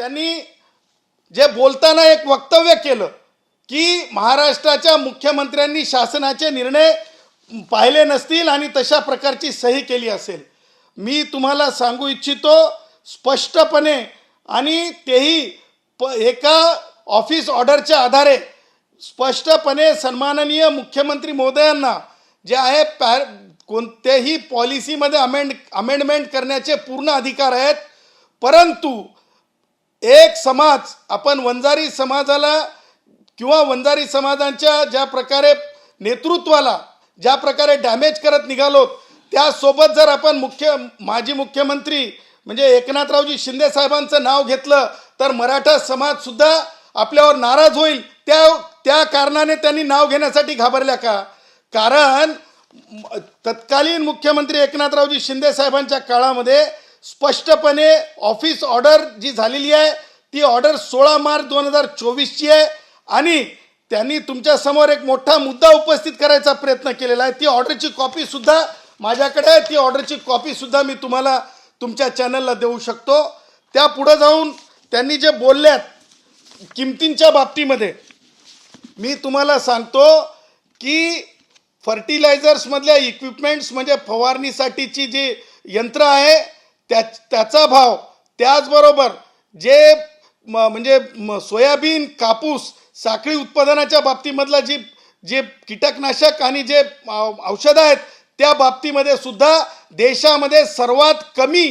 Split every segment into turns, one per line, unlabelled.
त्यांनी जे बोलताना एक वक्तव्य केलं की महाराष्ट्राच्या मुख्यमंत्र्यांनी शासनाचे निर्णय पाहिले नसतील आणि तशा प्रकारची सही केली असेल. मी तुम्हाला सांगू इच्छितो स्पष्टपणे आणि तेही प एका ऑफिस ऑर्डरच्या आधारे स्पष्टपणे सन्माननीय मुख्यमंत्री महोदयांना जे आहे पॅ कोणत्याही पॉलिसीमध्ये अमेंड अमेंडमेंट करण्याचे पूर्ण अधिकार आहेत परंतु एक समाज आपण वंजारी समाजाला किंवा वंजारी समाजांच्या ज्या प्रकारे नेतृत्वाला ज्या प्रकारे डॅमेज करत निघालो त्यासोबत जर आपण मुख्य माजी मुख्यमंत्री म्हणजे एकनाथरावजी शिंदे साहेबांचं नाव घेतलं तर मराठा समाजसुद्धा आपल्यावर नाराज होईल. त्या त्या कारणाने त्यांनी नाव घेण्यासाठी घाबरल्या का? कारण तत्कालीन मुख्यमंत्री एकनाथरावजी शिंदे साहेबांच्या काळामध्ये स्पष्टपणे ऑफिस ऑर्डर जी झालेली आहे ती ऑर्डर सोळा मार्च दोन हजार चोवीसची आहे आणि त्यांनी तुमच्यासमोर एक मोठा मुद्दा उपस्थित करायचा प्रयत्न केलेला आहे. ती ऑर्डरची कॉपीसुद्धा माझ्याकडे आहे. ती ऑर्डरची कॉपीसुद्धा मी तुम्हाला तुमच्या चॅनलला देऊ शकतो. त्या पुढं जाऊन त्यांनी जे बोलल्यात किमतींच्या बाबतीमध्ये मी तुम्हाला सांगतो की फर्टिलायझर्समधल्या इक्विपमेंट्स म्हणजे फवारणीसाठीची जी यंत्र आहे त्या त्याचा भाव. त्याचबरोबर जे म- म्हणजे म- सोयाबीन कापूस साखळी उत्पादनाच्या बाबतीमधला जी जे कीटकनाशक आणि जे औषधं आहेत त्या बाबतीमध्ये सुद्धा देशामध्ये सर्वात कमी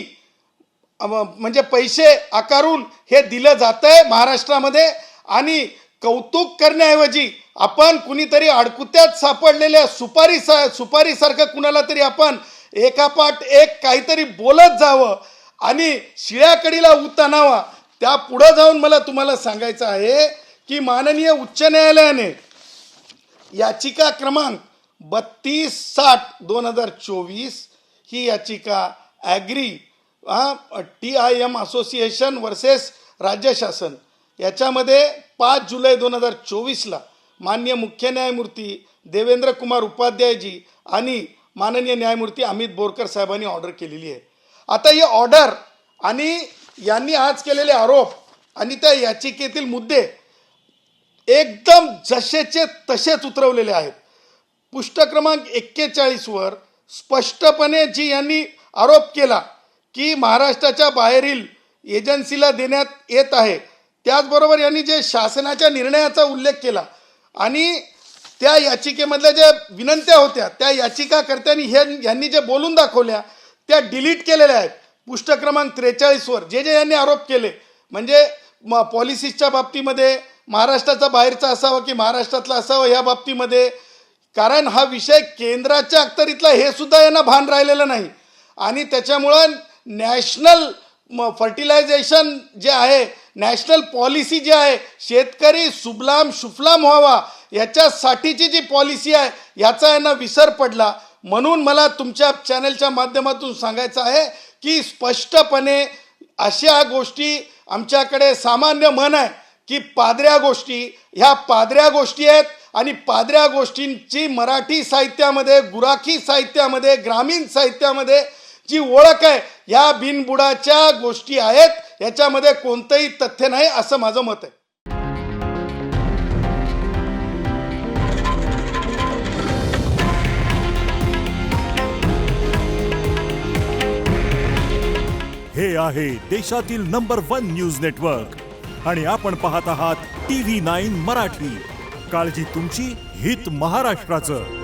म्हणजे पैसे आकारून हे दिलं जातं आहे महाराष्ट्रामध्ये. आणि कौतुक करण्याऐवजी आपण कुणीतरी अडकुत्यात सापडलेल्या सुपारी सा सुपारीसारखं कुणाला तरी आपण एकापाठ एक काहीतरी बोलत जावं आणि शिळ्याकडीला ऊत त्या पुढं जाऊन मला तुम्हाला सांगायचं आहे की माननीय उच्च न्यायालयाने याचिका क्रमांक बत्तीस साठ दोन हजार चोवीस ही याचिका agri T I M association versus राज्य शासन याच्यामध्ये पाच जुलै दोन हजार चोवीसला मान्य मुख्य न्यायमूर्ती देवेंद्र कुमार उपाध्यायजी आणि माननीय न्यायमूर्ती अमित बोरकर साहेबांनी ऑर्डर केलेली आहे. आता ही ऑर्डर आणि यांनी आज केलेले आरोप आणि त्या याचिकेतील मुद्दे एकदम जसेचे तसेच उतरवलेले आहेत. पुष्ट क्रमांक एक्केचाळीसवर स्पष्टपणे जी यांनी आरोप केला की महाराष्ट्राच्या बाहेरील एजन्सीला देण्यात येत आहे. त्याचबरोबर यांनी जे शासनाच्या निर्णयाचा उल्लेख केला आणि त्या याचिकेमधल्या ज्या विनंत्या होत्या त्या याचिकाकर्त्यांनी हे यांनी जे बोलून दाखवल्या त्या डिलीट केलेल्या आहेत. पुष्ट क्रमांक त्रेचाळीसवर जे जे यांनी आरोप केले म्हणजे म पॉलिसीजच्या बाबतीमध्ये महाराष्ट्राचा बाहेरचा असावा की महाराष्ट्रातला असावा या बाबतीमध्ये कारण हा विषय केंद्राच्या अखतरीतला हे सुद्धा यांना भान राहिलेलं नाही. आणि त्याच्यामुळं नॅशनल म फर्टिलायझेशन जे आहे नॅशनल पॉलिसी जी आहे शेतकरी सुबलाम सुफलाम व्हावा याच्यासाठीची जी पॉलिसी आहे याचा यांना विसर पडला. म्हणून मला तुमच्या चॅनलच्या माध्यमातून सांगायचं आहे की स्पष्टपणे अशा गोष्टी आमच्याकडे सामान्य मन आहे की पादऱ्या गोष्टी ह्या पादऱ्या गोष्टी आहेत आणि पादऱ्या गोष्टींची मराठी साहित्यामध्ये गुराखी साहित्यामध्ये ग्रामीण साहित्यामध्ये जी ओळख आहे ह्या बिनबुडाच्या गोष्टी आहेत. याच्यामध्ये कोणतंही तथ्य नाही असं माझं मत आहे.
हे आहे देशातील नंबर वन न्यूज नेटवर्क. आणि आपण पाहत आहात टी व्ही नाईन मराठी. काळजी तुमची हित महाराष्ट्राचं.